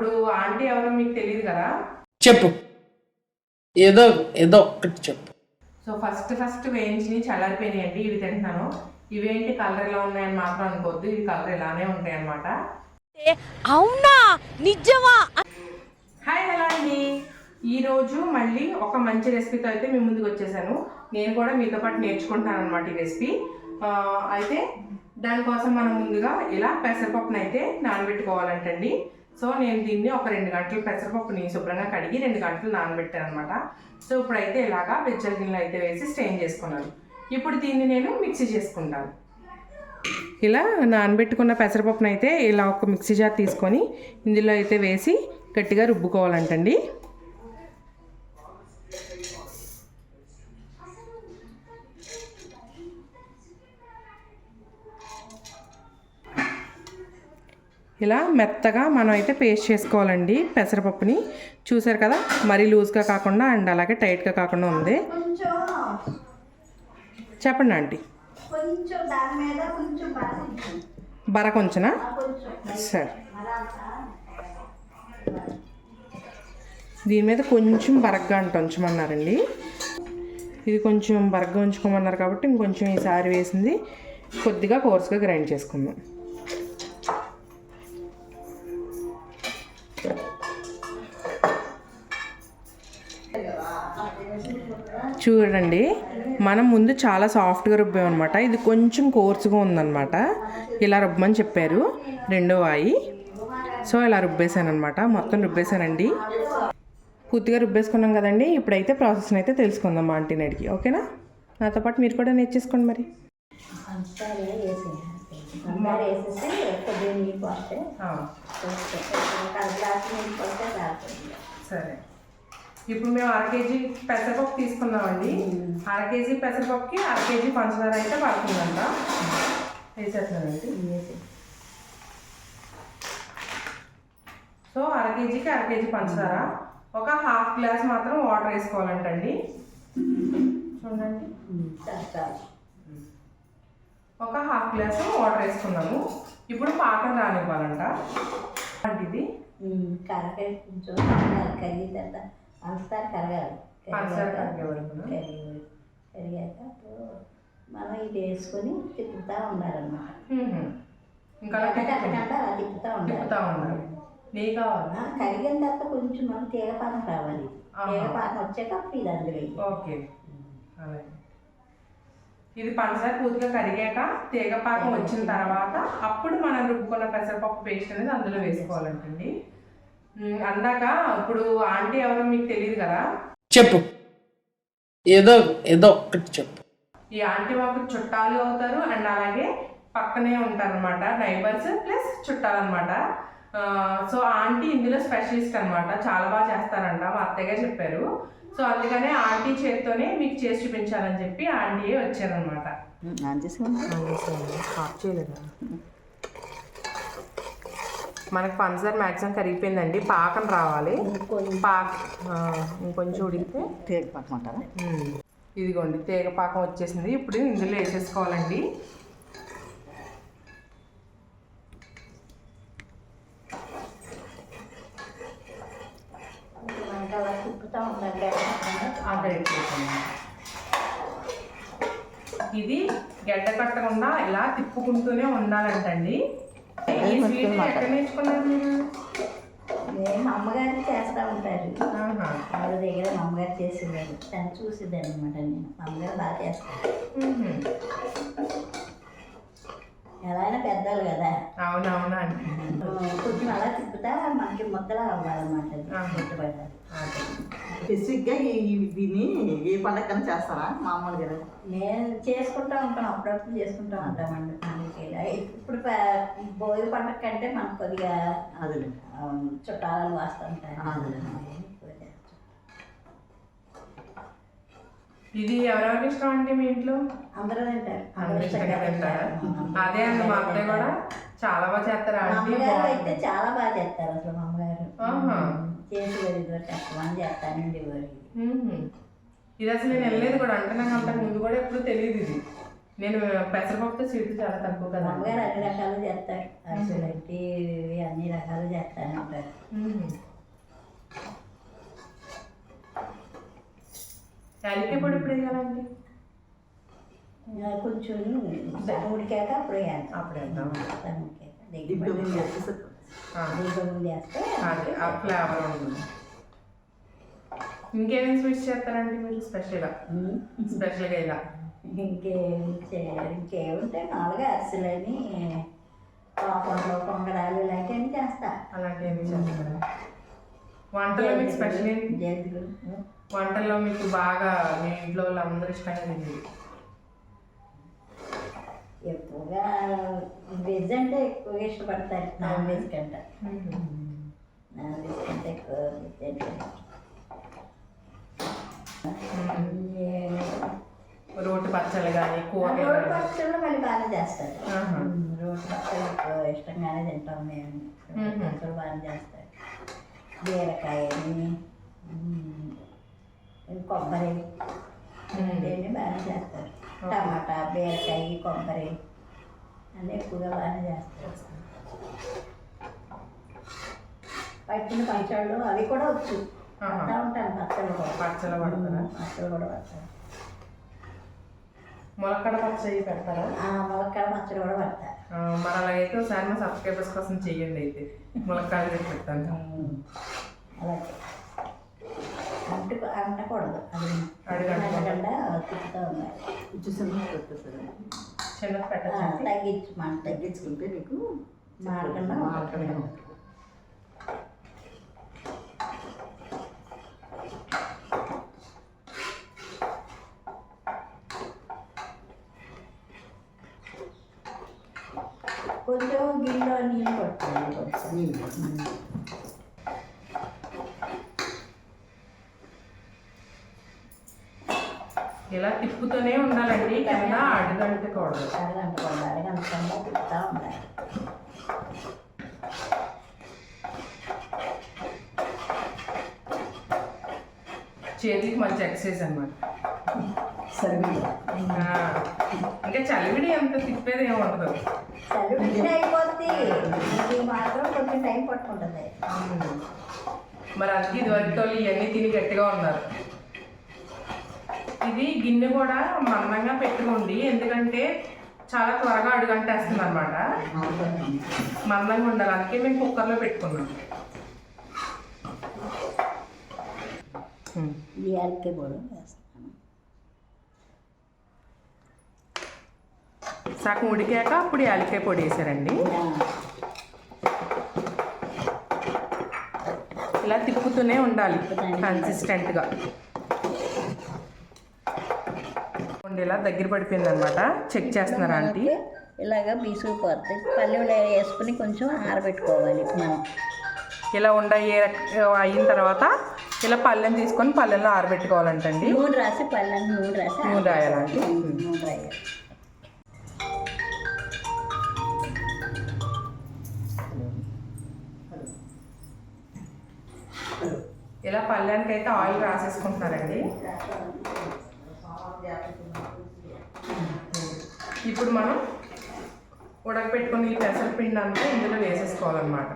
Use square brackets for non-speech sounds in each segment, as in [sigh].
ఇప్పుడు ఆంటీ ఎవరో మీకు తెలియదు కదా? చెప్పు. ఏదో ఏదో ఒక్కటి చెప్పు. సో ఫస్ట్ ఫస్ట్ వేయించి చల్లారిపోయినాయండి ఇవి తింటున్నాను. ఇవేంటి కలర్ ఎలా ఉన్నాయని మాత్రం అనుకోవద్దు ఇవి కలర్ ఇలానే ఉంటాయి అనమాట అవునా? నిజమా? హాయ్ హలో అండి ఈరోజు మళ్ళీ ఒక మంచి రెసిపీతో అయితే మీ ముందుకు వచ్చేసాను. నేను కూడా మీతో పాటు నేర్చుకుంటాను అనమాట ఈ రెసిపీ. ఆ, అయితే దానికోసం మనం ముందుగా ఇలా పెసరపప్పును అయితే నానబెట్టుకోవాలంటండి. సో నేను దీన్ని ఒక రెండు గంటలు పెసరపప్పుని శుభ్రంగా కడిగి రెండు గంటలు నానబెట్టాను అనమాట సో ఇప్పుడైతే ఇలాగా వెచ్చల గిన్నెలు అయితే వేసి స్టెయిన్ చేసుకున్నాను. ఇప్పుడు దీన్ని నేను మిక్సీ చేసుకుంటాను. ఇలా నానబెట్టుకున్న పెసరపప్పునైతే ఇలా ఒక మిక్సీ జార్ తీసుకొని ఇందులో అయితే వేసి గట్టిగా రుబ్బుకోవాలంటండి. ఇలా మెత్తగా మనం అయితే పేస్ట్ చేసుకోవాలండి పెసరపప్పుని. చూసారు కదా? మరీ లూజ్గా కాకుండా అండ్ అలాగే టైట్గా కాకుండా ఉంది. చెప్పండి ఆంటీ. బర కొంచెనా? కొంచెం. సరే. దీని మీద కొంచెం బరగ్గా అంట ఉంచమన్నారండి. ఇది కొంచెం బరగ్గా ఉంచుకోమన్నారు కాబట్టి ఇంకొంచెం ఈసారి వేసింది. కొద్దిగా కోర్స్గా గ్రైండ్ చేసుకుందాం. చూడండి మనం ముందు చాలా సాఫ్ట్గా రుబ్బామన్నమాట ఇది కొంచెం కోర్సుగా ఉందన్నమాట. ఇలా రుబ్బమని చెప్పారు. రెండో వాయి. సో ఇలా రుబ్బేశాను అనమాట మొత్తం రుబ్బేశానండి. పూర్తిగా రుబ్బేసుకున్నాం కదండి. ఇప్పుడైతే ప్రాసెస్ని అయితే తెలుసుకుందాం మా ఆంటీని అడిగి ఓకేనా? నాతో పాటు మీరు కూడా నేర్చేసుకోండి మరి. సరే. ఇప్పుడు మేము అర కేజీ పెసరపప్పు తీసుకున్నామండి. అర కేజీ పెసరపప్పుకి అర కేజీ పంచదార అయితే పడుతుందంట. వేసేస్తున్నానండి. సో అర కేజీకి అర కేజీ పంచదార. ఒక హాఫ్ గ్లాస్ మాత్రం వాటర్ వేసుకోవాలంటండి. చూడండి. ఒక హాఫ్ గ్లాసు వాటర్ వేసుకున్నాము. ఇప్పుడు పాకం రానివ్వాలంట. అంటే ఇది కరకాయ కొంచెం పంచదార కరగాలి. కరిగాక- అప్పుడు మనం ఇది వేసుకొని తిప్పుతూ ఉండాలన్నమాట. ఇంకా అలా తిప్పుతూ ఉండాలి. నెయ్యి కావాలా? కరిగిన తర్వాత కొంచెం మనం తీగపాకం రావాలి. ఆహా. తీగపాకం వచ్చాక ఇది అందులో. ఓకే. ఇది పంచదార పూర్తిగా కరిగాక తీగపాకం వచ్చిన తర్వాత అప్పుడు మనం రుబ్బుకున్న పెసరపప్పు పేస్ట్ అనేది అందులో వేసుకోవాలంటండి. అందాక ఇప్పుడు ఆంటీ ఎవరో మీకు తెలియదు కదా? చెప్పు. ఏదో ఏదో ఒక్కటి చెప్పు. ఈ ఆంటీ మాకు చుట్టాలు అవుతారు అండ్ అలాగే పక్కనే ఉంటారు అనమాట నైబర్స్ ప్లస్ చుట్టాలు అనమాట సో ఆంటీ ఇందులో స్పెషలిస్ట్ అనమాట చాలా బాగా చేస్తారంట మా అత్తయ్య గారు చెప్పారు. సో అందుకనే ఆంటీ చేత్తోనే మీకు చేసి చూపించాలని చెప్పి ఆంటీయే వచ్చారనమాట మనకి పంచదార మ్యాక్సిమం కరిగిపోయిందండి. పాకం రావాలి. పాక ఇంకొంచెం ఉడికితే. మ్మ్. ఇదిగోండి తీగ పాకం వచ్చేసింది. ఇప్పుడు ఇందులో వేసేసుకోవాలండి. ఇది గడ్డ కట్టకుండా ఇలా తిప్పుకుంటూనే ఉండాలంటండి. నేను మా అమ్మగారికి చేస్తూ ఉంటారు. వాళ్ళ దగ్గర మా అమ్మగారు చేసేవారు. తను చూసేదాన్ని అనమాట నేను అమ్మగారు బాగా చేస్తారు. మ్మ్. ఎలా అయినా పెద్దలు కదా అవునవునా కొంచెం అలా తిప్పుతా మనకి ముద్దలా అవ్వాలన్నమాట. అదే. స్పెసిఫిక్గా ఈ- దీన్ని ఏ పండగకన్నా చేస్తారా? మామూలుగా నేను చేసుకుంటా ఉంటాను. అప్పుడప్పుడు చేసుకుంటా ఉంటామండి మనకి ఇలా. ఇప్పుడు భోగి పండగ కంటే మనకు కొద్దిగా అదే చుట్టాలు వస్తుంటారు అదే. ఇది ఎవరెవరికి ఇష్టం అండి మీ ఇంట్లో? అందరూ తింటారు. అందరూ ఇష్టంగా తింటారా. అదే అండి మా అత్తయ్య కూడా చాలా బాగా చేస్తారు అయితే. చాలా బాగా చేస్తారు అసలు మా అమ్మగారు. చేసేవారు ఇదివరకు కష్టమని చేస్తానండి వారు మ్మ్. ఇది అసలు నేను వెళ్ళలేదు కూడా అంటే నాకు అంతకు ముందు కూడా ఎప్పుడు తెలియదు ఇది. నేను పెసరపప్పుతో స్వీట్ చాలా తక్కువ కదా. అమ్మగారు అన్ని రకాలు చేస్తారు అసలు అన్ని రకాలు చేస్తాను ఉంటారు యాలకి పొడి ఇప్పుడు వేయాలండి? కొంచెం ఉడికాక అప్పుడు వేయాలి. అప్పుడు వేద్దాం. ఇప్పుడు వేస్తే అదే. ఆ ఫ్లేవర్ ఉంటుంది. ఇంకేమేమి స్వీట్స్ చేస్తారండి మీరు స్పెషల్గా. స్పెషల్గా ఇలా. ఇంకేం చే- ఇంకేముంటాయి? నాలుగు అరిసెలని పాపంలో పొంగడాలు ఇలాంటివన్నీ చేస్తా. అలాంటివి ఏమి చేస్తారు? వంటలో మీకు స్పెషల్ ఏంటి వంటల్లో మీకు బాగా మీ ఇంట్లో వాళ్ళందరూ ఇష్టంగా తినేది ఎక్కువగా వెజ్ అంటే ఎక్కువగా ఇష్టపడతారు నాన్ వెజ్ కంటే. నాన్ వెజ్ కంటే ఎక్కువ వెజ్ అంటే రోటి పచ్చళ్ళు కానీ కూర రోడ్డు పచ్చళ్ళు మళ్ళీ బాగానే చేస్తారు. రోడ్డు పచ్చళ్ళు ఎక్కువ ఇష్టంగానే తింటాం మేము. పచ్చళ్ళు బాగానే చేస్తారు. బీరకాయని కొబ్బరి ఇవన్నీ బాగానే చేస్తారు. టమాటా బీరకాయ కొబ్బరి. అన్నీ ఎక్కువగా బాగానే చేస్తారు పట్టిన పచ్చళ్ళు అవి కూడా వచ్చు. పడతా ఉంటాను పచ్చళ్ళు కూడా. పచ్చళ్ళు పడతారా? పచ్చళ్ళు కూడా పడతాను ములక్కడ పచ్చడి పెడతారా? ములక్కడ పచ్చడి కూడా పడతా ఆ, మరి అలాగైతే ఒకసారి మా సబ్స్క్రైబర్స్ కోసం చెయ్యండి అయితే. ములక్కాయలు చేసి పెడతాను. అలాగే అంటు అంటకూడదు అది. అంటకుండా తిప్పుతూ ఉండాలి తగ్గించు తగ్గించుకుంటే నీకు మాడకుండా మాడకుండా ఉంటుంది. కొంచెం గిన్నెలో నీళ్ళు పడుతుంది కొంచెం నీళ్ళు. ఇలా తిప్పుతూనే ఉండాలండి కింద అడుగంటకూడదు. అరగంటకుండా అరగంటకుండా తిప్పుతూ ఉండాలి. చేతికి మంచి ఎక్సర్సైజ్ అనమాట సరిగ్గా ఇంకా చలివిడి ఎంత తిప్పేది ఏమి ఉండదు. ఇది మాత్రం కొంచెం టైం పట్టుకుంటుంది. మరి అందుకే ఇదివరకు వాళ్ళు ఇవన్నీ తిని గట్టిగా ఉన్నారు ఇది గిన్నె కూడా మందంగా పెట్టుకోండి. ఎందుకంటే చాలా త్వరగా అడుగంటేస్తుంది అనమాట. మందంగా ఉండాలి. అందుకే మేము కుక్కర్లో పెట్టుకున్నాం. సగం ఉడికాక అప్పుడు యాలకాయ పొడి వేసారండి. ఇలా తిప్పుతూనే ఉండాలి కన్సిస్టెంట్గా ఇలా దగ్గర పడిపోయింది అనమాట చెక్ చేస్తున్నారు ఆంటీ ఇలాగ బీసుకుపోద్ది పల్లెలు వేసుకుని కొంచెం ఆరబెట్టుకోవాలి మనం. ఇలా ఉండ అయిన తర్వాత ఇలా పళ్ళెం తీసుకొని పళ్ళెంలో ఆరబెట్టుకోవాలంటండి. నూనె రాసి పల్లెని నూనె రాసి నూనె రాయాలండి. నూనె రాయాలి. ఇలా పళ్ళెనికి అయితే ఆయిల్ రాసేసుకుంటున్నారండి. ఇప్పుడు మనం ఉడకపెట్టుకుని ఈ పెసరపిండి అంతా ఇందులో వేసేసుకోవాలన్నమాట.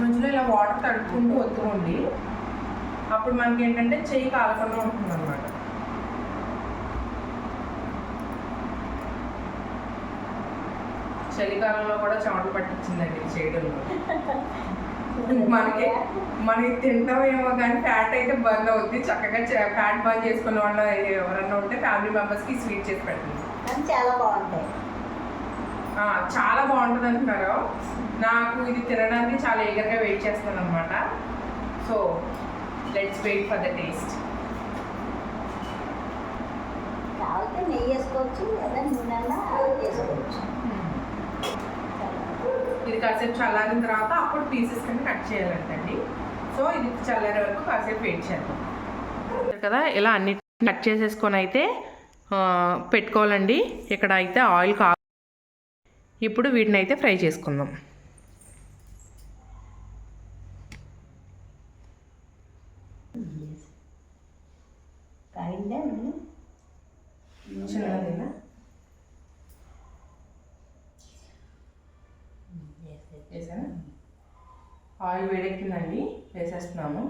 మధ్యలో ఇలా వాటర్ తడుపుకుంటూ వత్తుకోండి అప్పుడు మనకి ఏంటంటే చెయ్యి కాలకుండా ఉంటుంది అనమాట చలికాలంలో కూడా చెమటలు పట్టించిందండి చేయడంలో [laughs] మనకి మనకి తింటామేమో కానీ ఫ్యాట్ అయితే బంద్ అవుద్ది. చక్కగా ఫ్యాట్ బంద్ చేసుకున్న వాళ్ళు ఎవరన్నా ఉంటే ఫ్యామిలీ మెంబర్స్కి స్వీట్ చేసి పెట్టండి కానీ చాలా బాగుంటాయి. చాలా బాగుంటుంది అంటున్నారు. నాకు ఇది తినడానికి చాలా ఈగర్గా వెయిట్ చేస్తాను అనమాట so let's wait for the taste కావాలంటే నెయ్యి వేసుకోవచ్చు లేదా వేసుకోవచ్చు. ఇది కాసేపు చల్లారిన తర్వాత అప్పుడు పీసెస్ కింద కట్ చేయాలంటండి. సో ఇది చల్లారే వరకు కాసేపు వెయిట్ చేద్దాం. కదా ఇలా అన్ని కట్ చేసేసుకొని అయితే పెట్టుకోవాలండి. ఇక్కడ అయితే ఆయిల్ కా ఇప్పుడు వీటిని అయితే ఫ్రై చేసుకుందాం. ఆయిల్ వేడెక్కిందండి వేసేస్తున్నాము.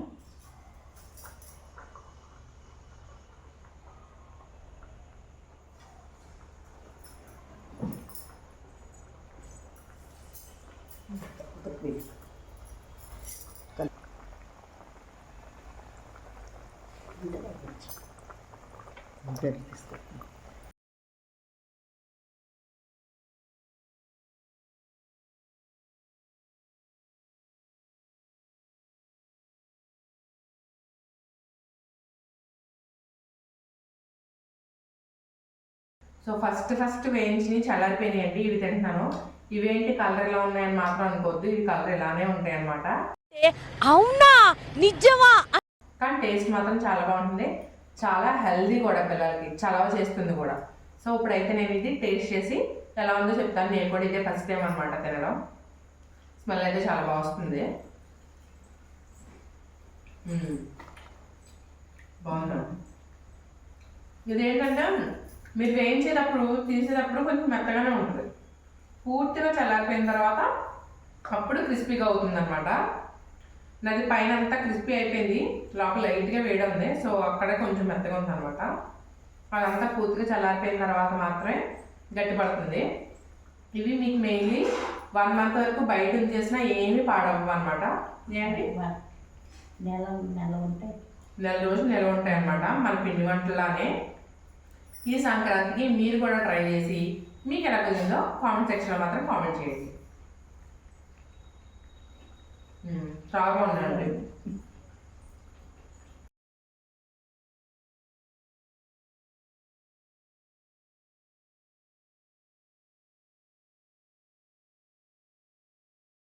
సో ఫస్ట్ ఫస్ట్ వేయించి చల్లారిపోయినాయండి. ఇవి తింటున్నాను. ఇవేంటి కలర్ ఎలా ఉన్నాయని మాత్రం అనుకోవద్దు. ఇవి కలర్ ఇలానే ఉంటాయి అన్నమాట అవునా? నిజమా? కానీ టేస్ట్ మాత్రం చాలా బాగుంటుంది. చాలా హెల్దీ కూడా పిల్లలకి చలవ చేస్తుంది కూడా. సో ఇప్పుడైతే నేను ఇది టేస్ట్ చేసి ఎలా ఉందో చెప్తాను. నేను కూడా ఇదే ఫస్ట్ టైం అనమాట తినడం. స్మెల్ అయితే చాలా బాగా వస్తుంది. బాగుందా. ఇదేంటంటే మీరు వేయించేటప్పుడు తీసేటప్పుడు కొంచెం మెత్తగానే ఉంటుంది. పూర్తిగా చల్లారిపోయిన తర్వాత అప్పుడు క్రిస్పీగా అవుతుంది అనమాట నాది పైన అంతా క్రిస్పీ అయిపోయింది. లోపల లైట్గా వేడి ఉంది. సో అక్కడే కొంచెం మెత్తగా ఉంది అనమాట అదంతా పూర్తిగా చల్లారిపోయిన తర్వాత మాత్రమే గట్టి పడుతుంది. ఇవి మీకు మెయిన్లీ వన్ మంత్ వరకు బయట ఉంచేసినా ఏమీ పాడవు అనమాట ఏంటి? నెల నెల ఉంటాయి. నెల రోజులు నిల్వ ఉంటాయి అన్నమాట మన పిండి వంటలానే. ఈ సంక్రాంతికి మీరు కూడా ట్రై చేసి మీకు ఎలా కుదిరిందో కామెంట్ సెక్షన్లో మాత్రం కామెంట్ చేయండి. మ్మ్. చాలా